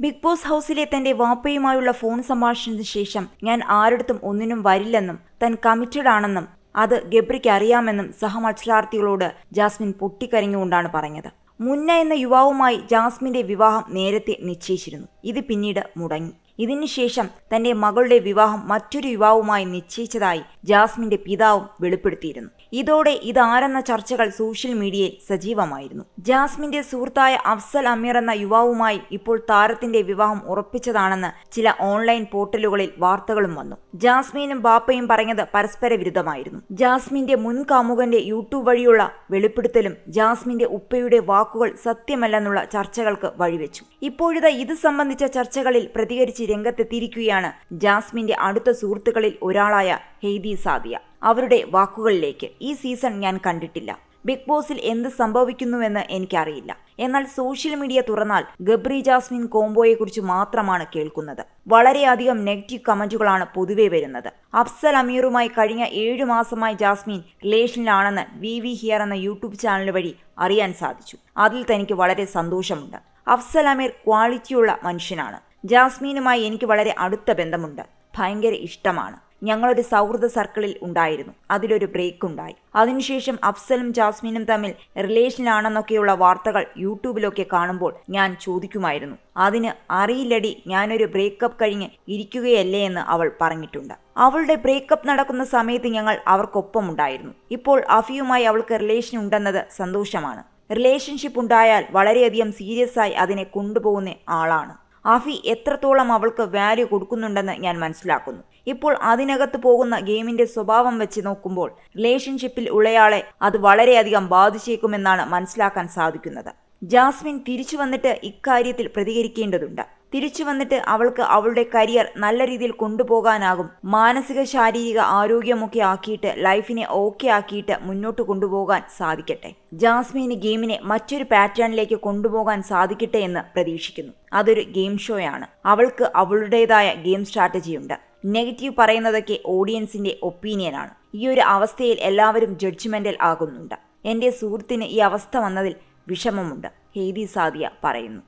Big boss ഹൗസിലെ തന്റെ വാപ്പയുമായുള്ള phone സംഭാഷണത്തിന് ശേഷം ഞാൻ ആരിടത്തും ഒന്നിനും വരില്ലെന്നും താൻ കമ്മിറ്റഡ് ആണെന്നും അത് ഗബ്രിക്ക് അറിയാമെന്നും സഹമത്സരാർത്ഥികളോട് ജാസ്മിൻ പൊട്ടിക്കരഞ്ഞുകൊണ്ടാണ് പറഞ്ഞത്. മുന്ന എന്ന യുവാവുമായി ജാസ്മിന്റെ വിവാഹം നേരത്തെ നിശ്ചയിച്ചിരുന്നു. ഇത് പിന്നീട് മുടങ്ങി. ഇതിനുശേഷം തന്റെ മകളുടെ വിവാഹം മറ്റൊരു യുവാവുമായി നിശ്ചയിച്ചതായി ജാസ്മിന്റെ പിതാവും വെളിപ്പെടുത്തിയിരുന്നു. ഇതോടെ ഇതാരെന്ന ചർച്ചകൾ സോഷ്യൽ മീഡിയയിൽ സജീവമായിരുന്നു. ജാസ്മിന്റെ സുഹൃത്തായ അഫ്സൽ അമീർ എന്ന യുവാവുമായി ഇപ്പോൾ താരത്തിന്റെ വിവാഹം ഉറപ്പിച്ചതാണെന്ന് ചില ഓൺലൈൻ പോർട്ടലുകളിൽ വാർത്തകളും വന്നു. ജാസ്മീനും ബാപ്പയും പറഞ്ഞത് പരസ്പര വിരുദ്ധമായിരുന്നു. ജാസ്മിന്റെ മുൻ കാമുകന്റെ യൂട്യൂബ് വഴിയുള്ള വെളിപ്പെടുത്തലും ജാസ്മിന്റെ ഉപ്പയുടെ വാക്കുകൾ സത്യമല്ലെന്നുള്ള ചർച്ചകൾക്ക് വഴിവെച്ചു. ഇപ്പോഴിതാ ഇത് സംബന്ധിച്ച ചർച്ചകളിൽ പ്രതികരിച്ച് രംഗത്തെത്തിയിരിക്കുകയാണ് ജാസ്മിന്റെ അടുത്ത സുഹൃത്തുക്കളിൽ ഒരാളായ ഹെയ്ദി സാദിയ. അവരുടെ വാക്കുകളിലേക്ക് ഈ സീസൺ ഞാൻ കണ്ടിട്ടില്ല. ബിഗ് ബോസിൽ എന്ത് സംഭവിക്കുന്നുവെന്ന് എനിക്കറിയില്ല. എന്നാൽ സോഷ്യൽ മീഡിയ തുറന്നാൽ ഗബ്രി ജാസ്മിൻ കോംബോയെക്കുറിച്ച് മാത്രമാണ് കേൾക്കുന്നത്. വളരെയധികം നെഗറ്റീവ് കമന്റുകളാണ് പൊതുവെ വരുന്നത്. അഫ്സൽ അമീറുമായി കഴിഞ്ഞ ഏഴു മാസമായി ജാസ്മിൻ റിലേഷനിലാണെന്ന് വി വി ഹിയർ എന്ന യൂട്യൂബ് ചാനൽ വഴി അറിയാൻ സാധിച്ചു. അതിൽ തനിക്ക് വളരെ സന്തോഷമുണ്ട്. അഫ്സൽ അമീർ ക്വാളിറ്റിയുള്ള മനുഷ്യനാണ്. ജാസ്മീനുമായി എനിക്ക് വളരെ അടുത്ത ബന്ധമുണ്ട്. ഭയങ്കര ഇഷ്ടമാണ്. ഞങ്ങളൊരു സൗഹൃദ സർക്കിളിൽ ഉണ്ടായിരുന്നു. അതിലൊരു ബ്രേക്ക് ഉണ്ടായി അതിനുശേഷം അഫ്സലും ജാസ്മിനും തമ്മിൽ റിലേഷനിലാണെന്നൊക്കെയുള്ള വാർത്തകൾ യൂട്യൂബിലൊക്കെ കാണുമ്പോൾ ഞാൻ ചോദിക്കുമായിരുന്നു. അതിന് അറിയില്ലടി ഞാനൊരു ബ്രേക്കപ്പ് കഴിഞ്ഞ് ഇരിക്കുകയല്ലേ എന്ന് അവൾ പറഞ്ഞിട്ടുണ്ട്. അവളുടെ ബ്രേക്കപ്പ് നടക്കുന്ന സമയത്ത് ഞങ്ങൾ അവർക്കൊപ്പം ഉണ്ടായിരുന്നു. ഇപ്പോൾ അഫിയുമായി അവൾക്ക് റിലേഷൻ ഉണ്ടെന്നത് സന്തോഷമാണ്. റിലേഷൻഷിപ്പ് ഉണ്ടായാൽ വളരെയധികം സീരിയസ് ആയി അതിനെ കൊണ്ടുപോകുന്ന ആളാണ്. അഫി എത്രത്തോളം അവൾക്ക് വാല്യൂ കൊടുക്കുന്നുണ്ടെന്ന് ഞാൻ മനസ്സിലാക്കുന്നു. ഇപ്പോൾ അതിനകത്ത് പോകുന്ന ഗെയിമിന്റെ സ്വഭാവം വെച്ച് നോക്കുമ്പോൾ റിലേഷൻഷിപ്പിൽ ഉള്ളയാളെ അത് വളരെയധികം ബാധിച്ചേക്കുമെന്നാണ് മനസ്സിലാക്കാൻ സാധിക്കുന്നത്. ജാസ്മിൻ തിരിച്ചു വന്നിട്ട് ഇക്കാര്യത്തിൽ പ്രതികരിക്കേണ്ടതുണ്ട്. തിരിച്ചു വന്നിട്ട് അവൾക്ക് അവളുടെ കരിയർ നല്ല രീതിയിൽ കൊണ്ടുപോകാനാകും. മാനസിക ശാരീരിക ആരോഗ്യമൊക്കെ ആക്കിയിട്ട് ലൈഫിനെ ഓക്കെ ആക്കിയിട്ട് മുന്നോട്ട് കൊണ്ടുപോകാൻ സാധിക്കട്ടെ. ജാസ്മിന് ഗെയിമിനെ മറ്റൊരു പാറ്റേണിലേക്ക് കൊണ്ടുപോകാൻ സാധിക്കട്ടെ എന്ന് പ്രതീക്ഷിക്കുന്നു. അതൊരു ഗെയിം ഷോയാണ് അവൾക്ക് അവളുടേതായ ഗെയിം സ്ട്രാറ്റജിയുണ്ട് നെഗറ്റീവ് പറയുന്നതൊക്കെ ഓഡിയൻസിന്റെ ഒപ്പീനിയനാണ് ഈ ഒരു അവസ്ഥയിൽ എല്ലാവരും ജഡ്ജ്മെന്റൽ ആകുന്നുണ്ട്. എന്റെ സുഹൃത്തിന് ഈ അവസ്ഥ വന്നതിൽ വിഷമമുണ്ട്. ഹേദി സാദിയ പറയുന്നു.